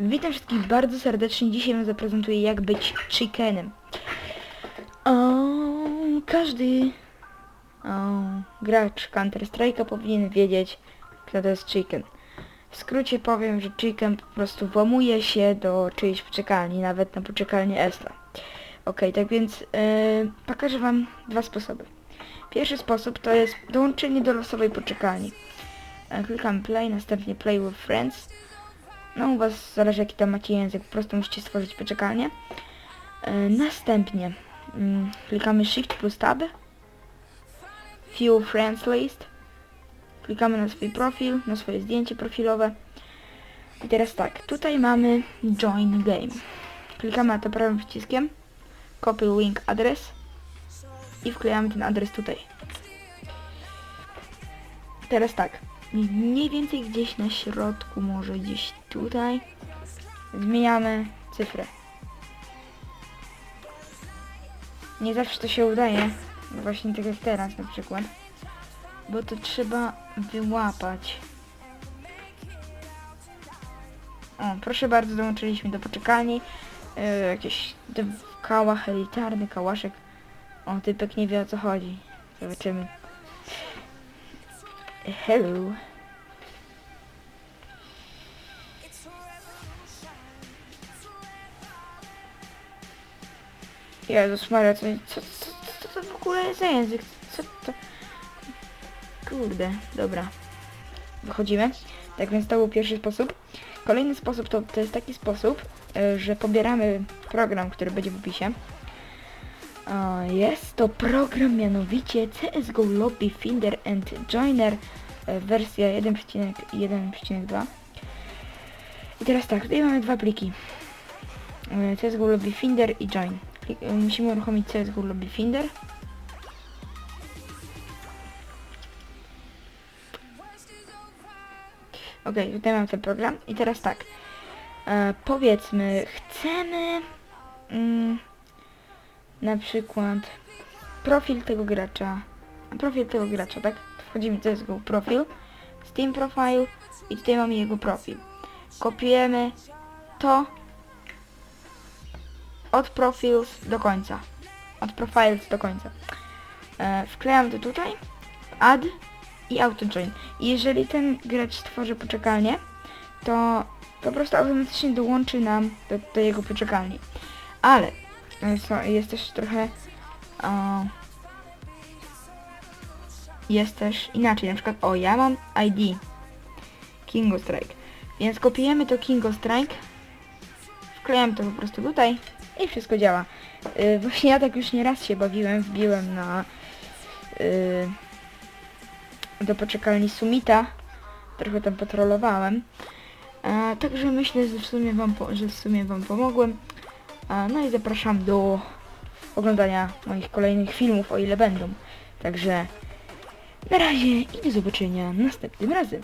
Witam wszystkich bardzo serdecznie. Dzisiaj wam zaprezentuję jak być chickenem. O, każdy o, gracz Counter Strike'a powinien wiedzieć kto to jest chicken. W skrócie powiem, że chicken po prostu włamuje się do czyjejś poczekalni, nawet na poczekalnię Esla. Ok, tak więc yy, pokażę wam dwa sposoby. Pierwszy sposób to jest dołączenie do losowej poczekalni. E, Klikam play, następnie play with friends. No u was zależy jaki tam macie język, po prostu musicie stworzyć poczekalnię. E, następnie mm, klikamy shift plus tab. View friends list. Klikamy na swój profil, na swoje zdjęcie profilowe. I teraz tak, tutaj mamy join game. Klikamy na to prawym przyciskiem. Copy link adres. I wklejamy ten adres tutaj. Teraz tak, mniej więcej gdzieś na środku, może gdzieś tutaj, zmieniamy cyfrę. Nie zawsze to się udaje, no właśnie tak jak teraz na przykład, bo to trzeba wyłapać. O, proszę bardzo, dołączyliśmy do poczekalni. Yy, jakieś kałach elitarny, kałaszek. O, typek nie wie o co chodzi. Zobaczymy. Hello. Jezus Maria, co, co, co, co to w ogóle jest za język? Co to? Kurde, dobra. Wychodzimy. Tak więc to był pierwszy sposób. Kolejny sposób to, to jest taki sposób, e, że pobieramy program, który będzie w opisie. Jest to program mianowicie CSGO Lobby Finder and Joiner e, wersja 1.1.2 I teraz tak, tutaj mamy dwa pliki E, CSGO Lobby Finder i Join Musimy uruchomić CSGO Lobby Finder Ok, tutaj mamy ten program i teraz tak e, Powiedzmy, chcemy mm, na przykład profil tego gracza, profil tego gracza, tak? Wchodzimy jest jego profil, Steam Profile i tutaj mamy jego profil. Kopiujemy to od Profils do końca, od Profiles do końca. E, wklejam to tutaj, Add i Auto Join. I jeżeli ten gracz stworzy poczekalnię, to po prostu automatycznie dołączy nam do, do jego poczekalni. Ale co, jest też trochę o, jest też inaczej, na przykład o ja mam ID Kingo Strike, więc kopiujemy to Kingo Strike. Wklejam to po prostu tutaj i wszystko działa. Yy, właśnie ja tak już nieraz się bawiłem, wbiłem na yy, do poczekalni Sumita, trochę tam patrolowałem. A, także myślę, że w sumie wam, że w sumie wam pomogłem. A, no i zapraszam do oglądania moich kolejnych filmów, o ile będą. Także na razie i do zobaczenia następnym razem.